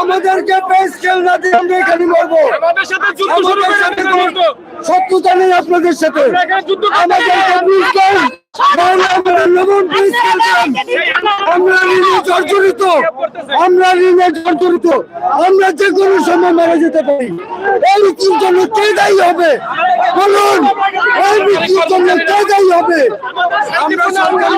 আমাদেরকে pay scale না দিয়ে আমরা এখানে মরবো। আমাদের সাথে। শত্রুতা নেই আপনাদের সাথে। আমাদেরকে আমরা আমরা ঋণে জর্জরিত। আমরা ঋণে জর্জরিত। আমরা যে কোনো সময় মারা যেতে পারি। এই মৃত্যুর জন্য কে দায়ী হবে? বলুন। এই মৃত্যুর জন্য কে দায়ী হবে? আমরা।